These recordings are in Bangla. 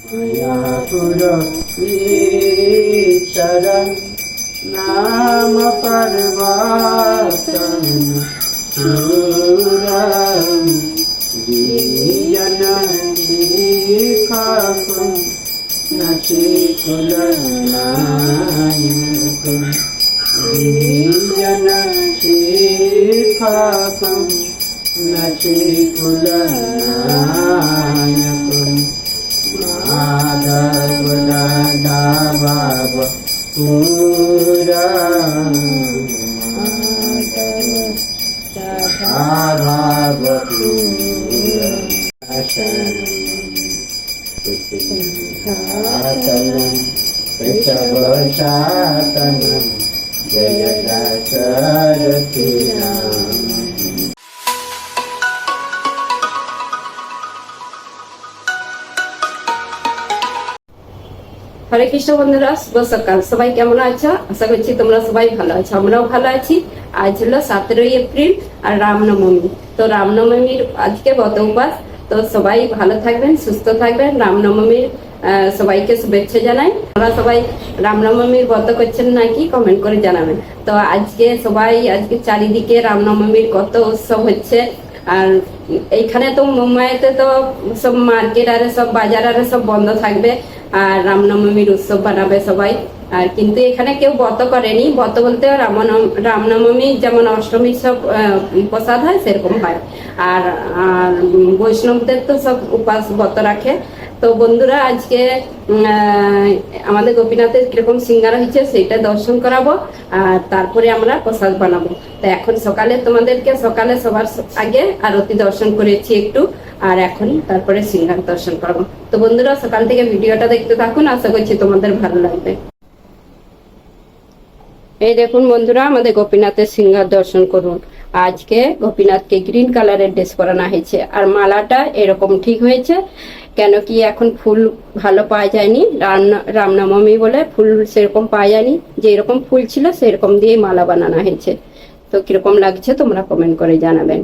মায়াপুর ঈশ্বরম নাম পর্বতম সুরম বিজন শিখকম নচিকুলনায়কম বিজন শিখকম गा बा भूत पृथगातन হরে কৃষ্ণ বন্ধুরা, শুভ সকাল। সবাই কেমন আছো? আশা করছি তোমরা সবাই ভালো আছো। আমরাও ভালো আছি। আজ হলো সতেরোই এপ্রিল আর রামনবমী। তো রামনবমীর আজকে গত উপাস তো সবাই ভালো থাকবেন, সুস্থ থাকবেন। রামনবমীর সবাইকে শুভেচ্ছা জানাই। আমরা সবাই রামনবমীর ব্রত করছেন নাকি কমেন্ট করে জানাবেন। তো আজকে সবাই, আজকে চারিদিকে রামনবমীর কত উৎসব হচ্ছে। আর এইখানে তো মুম্বাইতে তো সব মার্কেট আর সব বাজার আর সব বন্ধ থাকবে। আর রামনবমীর উৎসব বানাবে সবাই। আর কিন্তু এখানে কেউ ব্রত করেনি। ব্রত বলতে রামনবমী যেমন অষ্টমীর সব প্রসাদ হয়, সেরকম হয়। আর বৈষ্ণবদের তো সব উপাস ব্রত রাখে। তো বন্ধুরা, আজকে আমাদের গোপীনাথের কীরকম সিঙ্গার হয়েছে সেটা দর্শন করাবো। আর তারপরে আমরা প্রসাদ বানাবো। তো এখন সকালে তোমাদেরকে সকালে সবার আগে আরতি দর্শন করেছি একটু। আর এখন তারপরে সিঙ্গার দর্শন করব। তো বন্ধুরা সকাল থেকে ভিডিওটা দেখতে থাকুন। আশা করছি তোমাদের ভালো লাগবে। এই দেখুন বন্ধুরা, আমাদের গোপীনাথের সিঙ্গার দর্শন করুন। আজকে গোপীনাথকে গ্রিন কালারের ড্রেস পরানো হয়েছে। আর মালাটা এরকম ঠিক হয়েছে, কেন কি এখন ফুল ভালো পাওয়া যায়নি। রাম রামনবমী বলে ফুল সেরকম পাওয়া যায়নি। যে এরকম ফুল ছিল, সেরকম দিয়ে মালা বানানো হয়েছে। তো কীরকম লাগছে তোমরা কমেন্ট করে জানাবেন।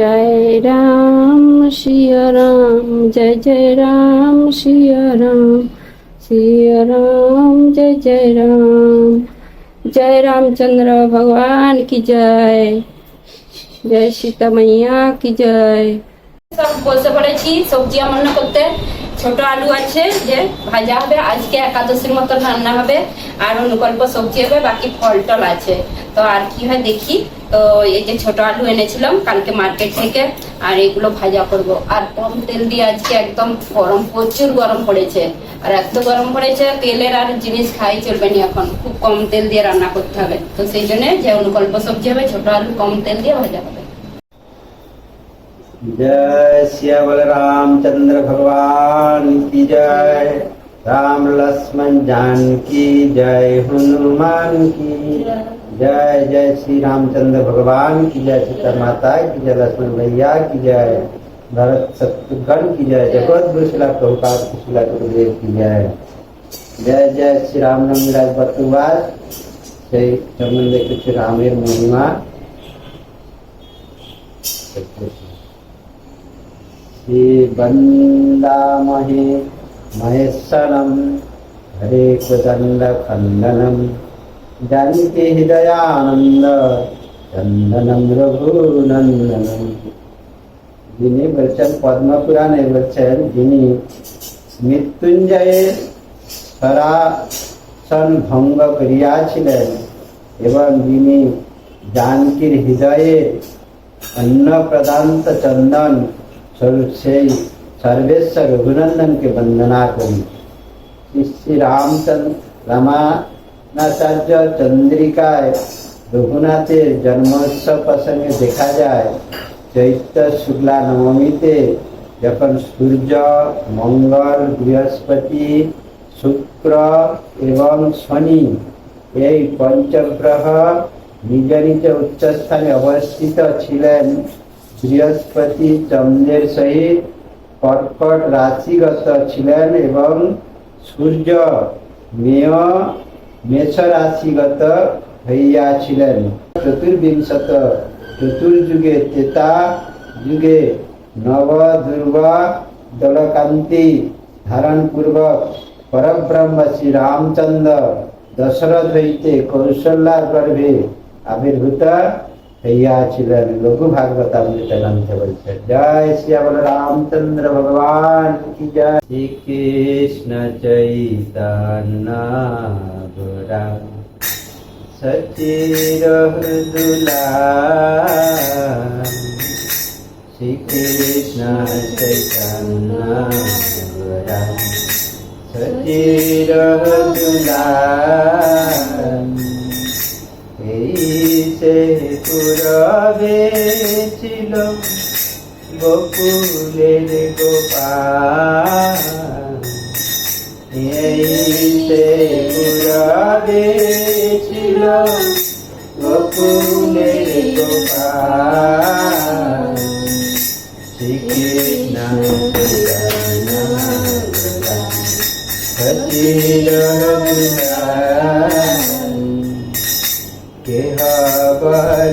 जय राम सिया राम जय जय राम सिया राम सिया राम जय जय राम जय रामचंद्र भगवान की जय जय सीता मैया की जय সব বসে পড়েছি সবজি রান্না করতে ছোট আলু আছে যে ভাজা হবে, আজকে একাদশীর মতো রান্না হবে, আর অনুকল্প সবজি হবে, বাকি ফল টল আছে। তো আর কি হয় দেখি, তো এই যে ছোট আলু এনেছিলাম, কালকে মার্কেট থেকে, আর এগুলো ভাজা করব। আর কম তেল দিয়ে আজকে একদম গরম, প্রচুর গরম পড়েছে। আর এত গরম পড়েছে, তেলের আর জিনিস খাই চলবে না এখন। খুব কম তেল দিয়ে রান্না করতে হবে। তো সেই জন্য যে অনুকল্প সবজি হবে, ছোট আলু কম তেল দিয়ে ভাজা হবে। जय श्या बलराम चंद्र भगवान की जय। राम लक्ष्मण जानकी जय, हनुमान की जय जय श्री रामचंद्र भगवान की जय, सीता माता की जय, लक्ष्मण भैया की जय, भरत शत्रुघ्न की जय, जगत गुरुशिला प्रभुपाद कुशिला गुरुदेव की जय। जय जय श्री राम नंदराज बतुवार श्री संबंध कुछ रामे महिमा। श्री वन्दामहे महेश्वरम् हरे कुदण्ड खण्डनम् जानकी हृदयानन्द চন্দনম রঘুনন্দনম যিনি বলছেন পদ্মপুরাণে বলছেন যিনি মৃত্যুঞ্জয়ের সরাসন ভঙ্গ করিয়াছিলেন এবং যিনি জানকীর হৃদয়ে অন্ন প্রদান্ত চন্দন স্বরূপ সেই সর্বেশ্বর রঘুনন্দনকে বন্দনা করি শ্রী শ্রী রামচন্দ্র রামানাচার্য চন্দ্রিকায় রঘুনাথের জন্মোৎসব প্রসঙ্গে দেখা যায় চৈত্র শুক্লা নবমীতে যখন সূর্য মঙ্গল বৃহস্পতি শুক্র এবং শনি এই পঞ্চগ্রহ নিজ নিজ উচ্চস্থানে অবস্থিত ছিলেন বৃহস্পতি চন্দ্রের সহিত কর্কট রাশিগত ছিলেন এবং সূর্য মেয় মেষ রাশিগত হইয়াছিলেন চতুর্বিংশত চতুর্যুগে তেতা যুগে নব দুর্গা দলকান্তি ধারণ পূর্বক পরব্রহ্ম শ্রী রামচন্দ্র দশরথ হইতে কৌশল্যা গর্ভে আবির্ভূত হইয়াছিলেন লঘু ভাগবত অমৃত গ্রন্থে বলছে জয় শ্রী বল রামচন্দ্র ভগবান কি জয় শ্রীকৃষ্ণ চৈতন্য গোরা সচির শ্রীকৃষ্ণ চৈতন্য গোরা সচির এই সে পুরবে ছিল গোকুলের গোপাল। সে পুরবে ছিল গোকুলের গোপাল। শ্রীকৃষ্ণ সচির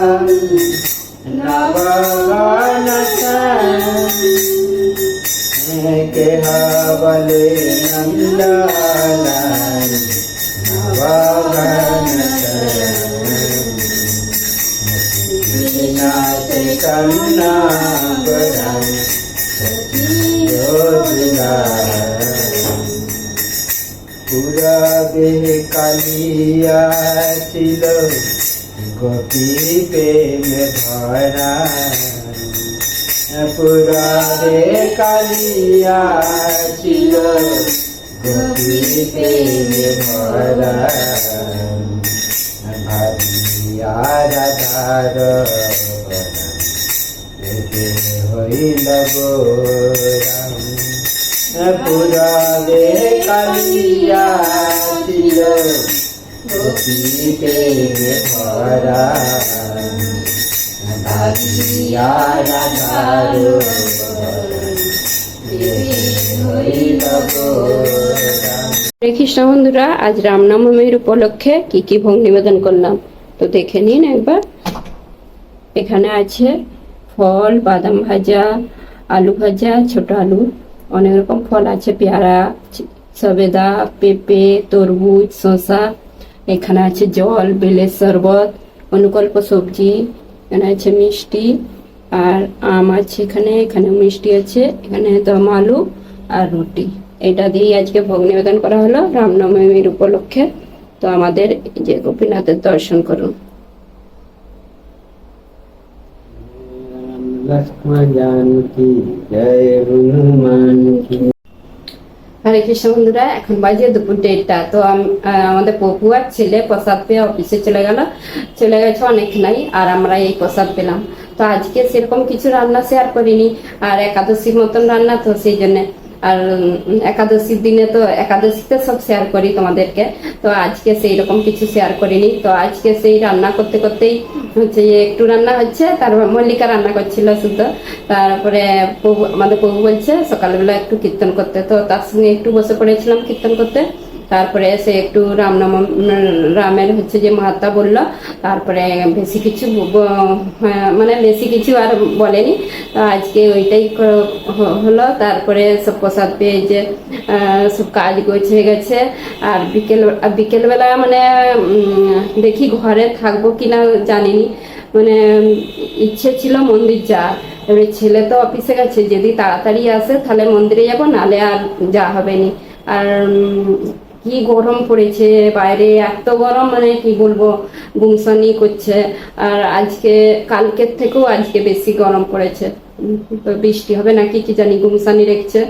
time কালিয়া ছিল প্রেমে ভরা ভাবিয়া রাধার হইল পুরাবে কালিয়া ছিল গোপীতে ভরা ভাবিয়া রাধার হরে বন্ধুরা, আজ রামনবমীর উপলক্ষে কি কি ভোগ নিবেদন করলাম? তো দেখে নিন একবার। এখানে আছে ফল, বাদাম ভাজা, আলু ভাজা, ছোট আলু। অনেক রকম ফল আছে, পেয়ারা সবেদা, পেঁপে, তরমুজ, শসা। এখানে আছে জল, বেলের শরবত, অনুকল্প সবজি। এখানে আছে মিষ্টি। আর আম আছে এখানে এখানে মিষ্টি আছে এখানে দম আলু আর রুটি। এটা দিয়েই আজকে ভোগ নিবেদন করা হলো রামনবমীর উপলক্ষে। তো আমাদের যে গোপীনাথের দর্শন করুন। হরে কৃষ্ণ বন্ধুরা এখন বাজে দুপুর দেড়টা। তো আমাদের পপু আর ছেলে প্রসাদ পেয়ে অফিসে চলে গেল। চলে গেছে অনেক নাই আর আমরা এই প্রসাদ পেলাম। তো আজকে সেরকম কিছু রান্না শেয়ার করিনি, আর একাদশীর মতন রান্না তো সেই জন্য। আর একাদশীর দিনে তো একাদশীতে সব শেয়ার করি তোমাদেরকে, তো আজকে সেই রকম কিছু শেয়ার করিনি। তো আজকে সেই রান্না করতে করতেই হচ্ছে একটু রান্না হচ্ছে তারপর মল্লিকা রান্না করছিল শুদ্ধ তারপরে আমাদের প্রভু বলছে সকালবেলা একটু কীর্তন করতে, তো তার সঙ্গে একটু বসে পড়েছিলাম কীর্তন করতে। তারপরে সে একটু রামনাম রামের হচ্ছে যে মাতা বলল তারপরে বেশি কিছু হ্যাঁ, মানে বেশি কিছু আর বলেনি। তো আজকে ওইটাই হলো। তারপরে সব প্রসাদ পেয়ে যে সব কাজ গোছ গেছে। আর বিকেল বিকেলবেলা মানে দেখি ঘরে থাকব কিনা জানিনি। মানে ইচ্ছে ছিল মন্দির যা এবারে ছেলে তো অফিসে গেছে যদি তাড়াতাড়ি আসে তাহলে মন্দিরে যাব নালে আর যা হবে নি। আর কি গরম পড়েছে বাইরে, এত গরম মানে কি বলব, গুমসানি করছে। আর আজকে, কালকের থেকেও আজকে বেশি গরম পড়েছে। বৃষ্টি হবে নাকি কি জানি, গুমসানি রেখেছে।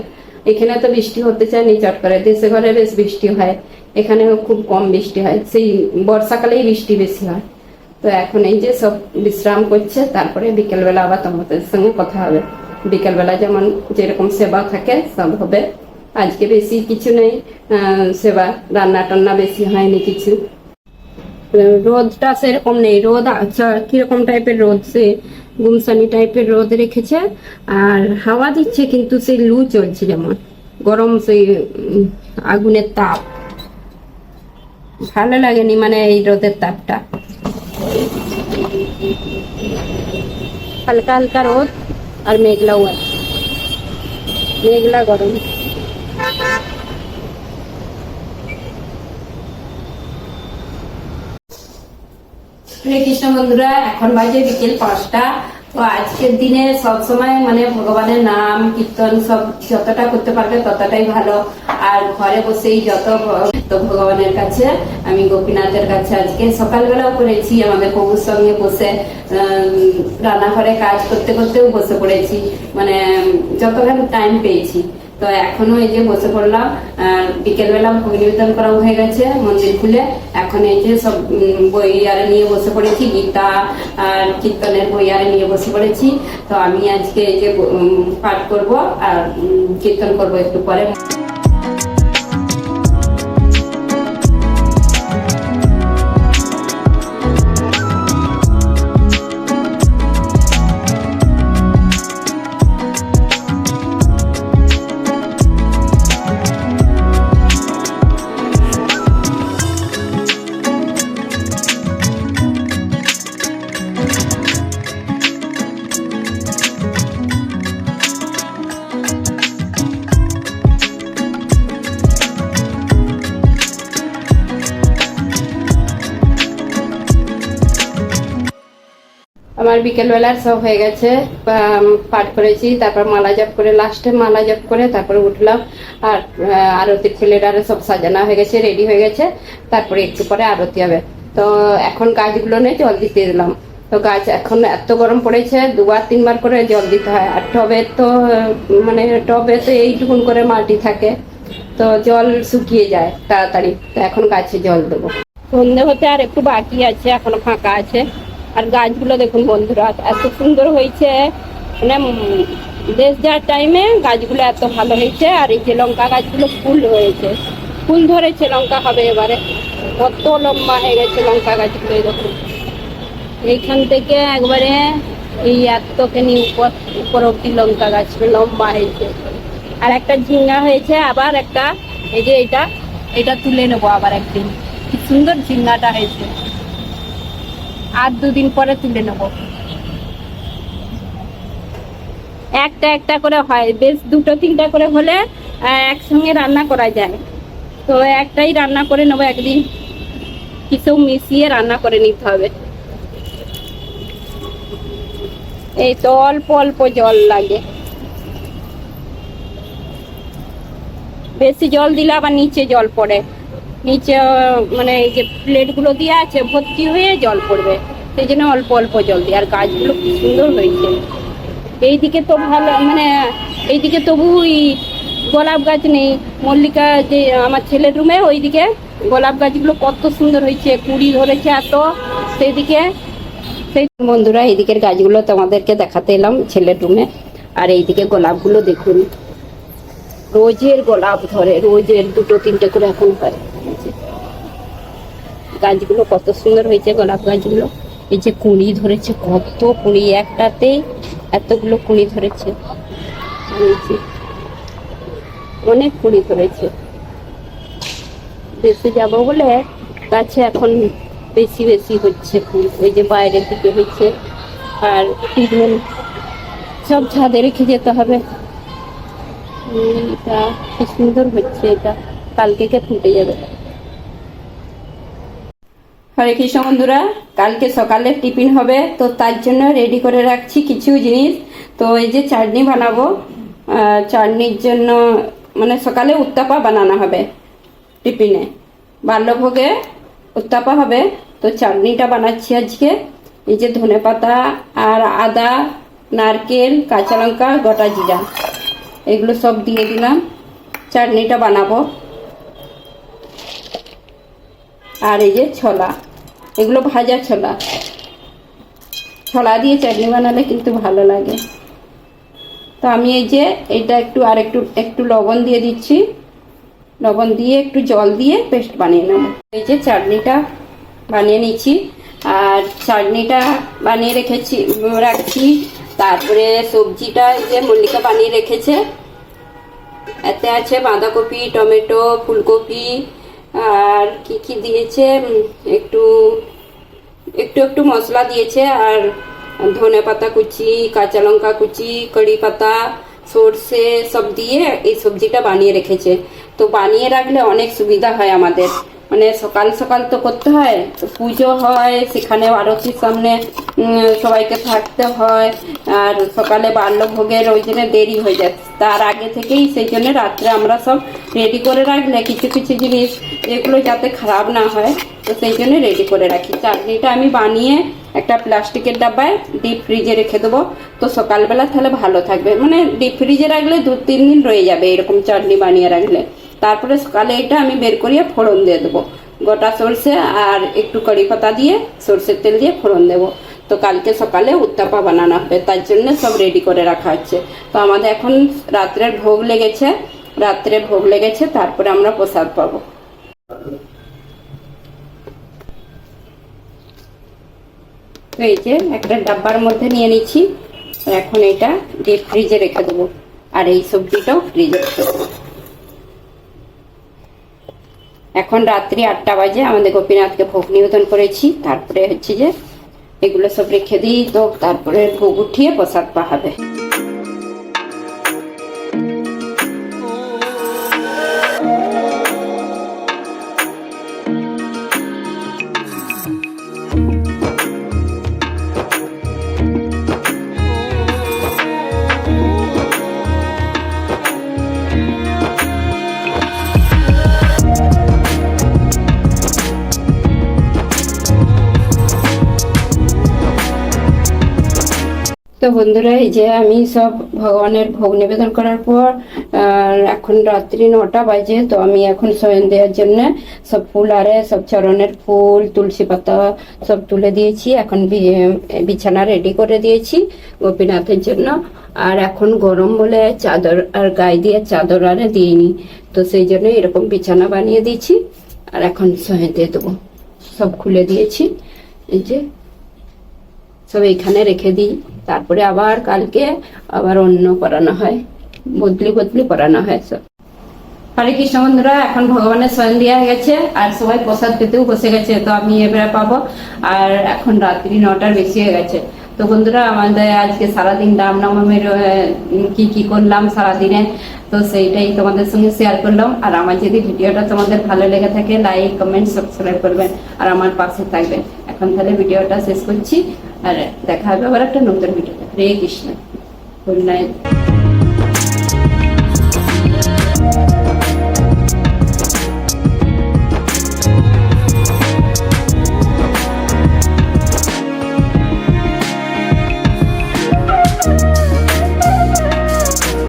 এখানে তো বৃষ্টি হতে চায় নি চট করে দেশে ঘরে বেশ বৃষ্টি হয়। এখানেও খুব কম বৃষ্টি হয়। সেই বর্ষাকালেই বৃষ্টি বেশি হয়। তো এখন এই যে সব বিশ্রাম করছে, তারপরে বিকেলবেলা আবার তোমাদের সঙ্গে কথা হবে। বিকেলবেলা যেমন যেরকম সেবা থাকে, সব হবে। আজকে বেশি কিছু নেই সেবা, রান্না টান্না বেশি হয়নি কিছু। রোদটা সেরকম নেই, রোদ আচ্ছা কীরকম টাইপের রোদ? সে গুমসানি টাইপের রোদ রেখেছে, আর হাওয়া দিচ্ছে কিন্তু সেই লু চলছে যেমন। গরম সেই আগুনের তাপ। ভালো লাগেনি মানে এই রোদের তাপটা। হালকা হালকা রোদ আর মেঘলাও আছে। মেঘলা গরম। কৃষ্ণ বন্ধুরা, এখন বাজে বিকেল পাঁচটা। তো আজকের দিনে সব সময় মানে ভগবানের নাম, কীর্তন সব যতটা করতে পারবে ততটাই ভালো। আর ঘরে বসেই যত তো ভগবানের কাছে, আমি গোপীনাথের কাছে আজকে সকালবেলাও করেছি, আমাদের প্রভুর সঙ্গে বসে রান্নাঘরে কাজ করতে করতেও বসে পড়েছি। মানে যতক্ষণ টাইম পেয়েছি। তো এখনও এই যে বসে পড়লাম বিকেলবেলা ভোগ করা হয়ে গেছে মন্দির খুলে। এখন এই যে সব বই আর নিয়ে বসে পড়েছি, গীতা আর কীর্তনের বই আর নিয়ে বসে পড়েছি। তো আমি আজকে এই যে পাঠ করব আর কীর্তন করব একটু পরে। বিকেলবেলার সব হয়ে গেছে পাঠ করেছি, তারপর মালা জপ করে লাস্টে মালা জপ করে তারপরে উঠলাম, আর আরতির ছেলেরা সব সাজানো হয়ে গেছে রেডি হয়ে গেছে, তারপরে একটু পরে আরতি হবে। তো এখন গাছগুলো নিয়ে জল দিতে দিলাম তো গাছ এখন এত গরম পড়েছে, দুবার তিনবার করে জল দিতে হয়, আর টবে তো মানে টবে তো এইটুকুন করে মাটি থাকে, তো জল শুকিয়ে যায় তাড়াতাড়ি, তো এখন গাছে জল দেবো। সন্ধে হতে আর একটু বাকি আছে, এখনও ফাঁকা আছে। আর গাছগুলো দেখুন বন্ধুরা, এত সুন্দর হয়েছে। মানে দেশ যাওয়ার টাইমে গাছগুলো এত ভালো হয়েছে, আর এই যে লঙ্কা গাছগুলো ফুল হয়েছে। ফুল ধরেছে লঙ্কা হবে এবারে। কত লম্বা হয়ে গেছে লঙ্কা গাছগুলো দেখুন। এইখান থেকে একবারে এই এতখানি উপর উপর অব্দি লঙ্কা গাছ লম্বা হয়েছে। আর একটা ঝিঙ্গা হয়েছে, আবার একটা, এই যে এটা এটা তুলে নেব আবার একদিন। কি সুন্দর ঝিঙ্গাটা হয়েছে। আর দুদিন পরে তুলে নেব। একটা একটা করে হয়, বেশ দুটো তিনটা করে হলে একসঙ্গে রান্না করা যায়। তো একটাই রান্না করে নেব একদিন। কিছু মিশিয়ে রান্না করে নিতে হবে। এই তো অল্প অল্প জল লাগে। বেশি জল দিলে আবার নিচে জল পড়ে। নিচে মানে এই যে প্লেটগুলো দিয়ে আছে, ভর্তি হয়ে জল পড়বে। সেই জন্য অল্প অল্প জল দিই আর গাছগুলো খুব সুন্দর হয়েছে। এইদিকে তো ভালো মানে এইদিকে তবু ওই গোলাপ গাছ নেই। মল্লিকা যে আমার ছেলের রুমে, ওইদিকে গোলাপ গাছগুলো কত সুন্দর হয়েছে। কুড়ি ধরেছে এত। সেইদিকে, সেই বন্ধুরা, এইদিকের গাছগুলো তোমাদেরকে দেখাতে এলাম ছেলের রুমে। আর এইদিকে গোলাপগুলো দেখুন। রোজের গোলাপ ধরে, রোজের দুটো, তিনটে করে এখন হয়। গাছগুলো কত সুন্দর হয়েছে, গোলাপ গাছগুলো। এই যে কুঁড়ি ধরেছে, কত কুঁড়ি, একটাতেই এতগুলো কুঁড়ি ধরেছে। অনেক কুঁড়ি ধরেছে। দেশে যাব বলে গাছে এখন বেশি বেশি হচ্ছে ফুল। ওই যে বাইরের দিকে হচ্ছে আর ট্রিটমেন্ট সব ছাদে রেখে যেতে হবে। এটা সুন্দর হচ্ছে, এটা কালকে কে ফুটে যাবে। হরে কৃষ্ণ বন্ধুরা, কালকে সকালে টিফিন হবে, তো তার জন্য রেডি করে রাখছি কিছু জিনিস। তো এই যে চাটনি বানাবো চাটনির জন্য মানে সকালে উত্তাপা বানানো হবে টিফিনে। বাল্যভোগে উত্তাপা হবে, তো চাটনিটা বানাচ্ছি আজকে। এই যে ধনে পাতা আর আদা, নারকেল, কাঁচা লঙ্কা, গোটা জিরা, এগুলো সব দিয়ে দিলাম। চাটনিটা বানাবো। আর এই যে ছোলা। এগুলো ভাজা ছোলা। ছোলা দিয়ে চাটনি বানালে কিন্তু ভালো লাগে। তো আমি এই যে এটা একটু আর একটু একটু লবণ দিয়ে দিচ্ছি। লবণ দিয়ে একটু জল দিয়ে পেস্ট বানিয়ে নেব। এই যে চাটনিটা বানিয়ে নিচ্ছি। আর চাটনিটা বানিয়ে রেখেছি, রাখছি। তারপরে সবজিটা যে মল্লিকা বানিয়ে রেখেছে। এতে আছে বাঁধাকপি, টমেটো, ফুলকপি আর কি কি দিয়েছে? একটু একটু একটু মশলা দিয়েছে, আর ধনে পাতা কুচি, কাঁচা লঙ্কা কুচি, কড়ি পাতা, সর্ষে সব দিয়ে এই সবজিটা বানিয়ে রেখেছে। তো বানিয়ে রাখলে অনেক সুবিধা হয় আমাদের। মানে সকাল সকাল তো করতে হয় পুজো হয়, সেখানে আরতির সামনে সবাইকে থাকতে হয়, আর সকালে বাল্যভোগের ওই জন্য দেরি হয়ে যায়। তার আগে থেকেই সেই জন্য রাত্রে আমরা সব রেডি করে রাখলে, কিছু কিছু জিনিস এগুলো যাতে খারাপ না হয়, তো সেই জন্য রেডি করে রাখি। চাটনিটা আমি বানিয়ে একটা প্লাস্টিকের ডাব্বায় ডিপ ফ্রিজে রেখে দেবো। তো সকালবেলা তাহলে ভালো থাকবে। মানে ডিপ ফ্রিজে রাখলে দু তিন দিন রয়ে যাবে এরকম চাটনি বানিয়ে রাখলে। তারপরে সকালে এটা আমি বের করিয়ে ফোড়ন দিয়ে দেবো। গোটা সর্ষে আর একটু কড়ি পাতা দিয়ে সর্ষের তেল দিয়ে ফোড়ন দেবো। তো কালকে সকালে উত্তাপা বানানো হবে, তার জন্য সব রেডি করে রাখা হচ্ছে। তো আমাদের এখন রাত্রের ভোগ লেগেছে, রাত্রে ভোগ লেগেছে, তারপরে আমরা প্রসাদ পাবো। এই যে একটা ডাব্বার মধ্যে নিয়ে নিচ্ছি এখন এটা ডিপ ফ্রিজে রেখে দেবো। আর এই সবজিটাও ফ্রিজে রেখে দেবো। এখন রাত্রি আটটা বাজে, আমাদের গোপীনাথকে ভোগ নিবেদন করেছি। তারপরে হচ্ছে যে এগুলো সব রেখে দিই, তো তারপরে ভোগ উঠিয়ে প্রসাদ পাহাবে বন্ধুরা, এই যে আমি সব ভগবানের ভোগ নিবেদন করার পর এখন রাত্রি নটা বাজে, তো আমি এখন শয়ন দেওয়ার জন্য সব ফুল আরে, সব চরণের ফুল, তুলসী পাতা সব তুলে দিয়েছি। এখন বিছানা রেডি করে দিয়েছি গোপীনাথের জন্য। আর এখন গরম বলে চাদর আর গায়ে দিয়ে চাদর আরে দিইনি। তো সেই জন্য এরকম বিছানা বানিয়ে দিয়েছি। আর এখন শয়ন দিয়ে দেবো। সব খুলে দিয়েছি। এই যে, সব এখানে রেখে দিই। তারপরে আবার কালকে আবার অন্য করানো হয় বদলি বদলি করানো হয় সব। হরে কৃষ্ণ বন্ধুরা এখন ভগবানের স্বয়ং দেওয়া গেছে আর সবাই প্রসাদ পেতেও বসে গেছে তো আমি এবারে পাবো। আর এখন রাত্রি নটার বেশি হয়ে গেছে। তো বন্ধুরা আমাদের আজকে সারাদিন রামনবমীর আহ, কি কি করলাম সারাদিনে তো সেইটাই তোমাদের সঙ্গে শেয়ার করলাম। আর আমার যদি ভিডিওটা তোমাদের ভালো লেগে থাকে লাইক কমেন্ট সাবস্ক্রাইব করবেন। আর আমার পাশে থাকবেন। এখন তাহলে ভিডিওটা শেষ করছি। আর দেখা হবে আবার একটা নতুন video Hare Krishna. Good night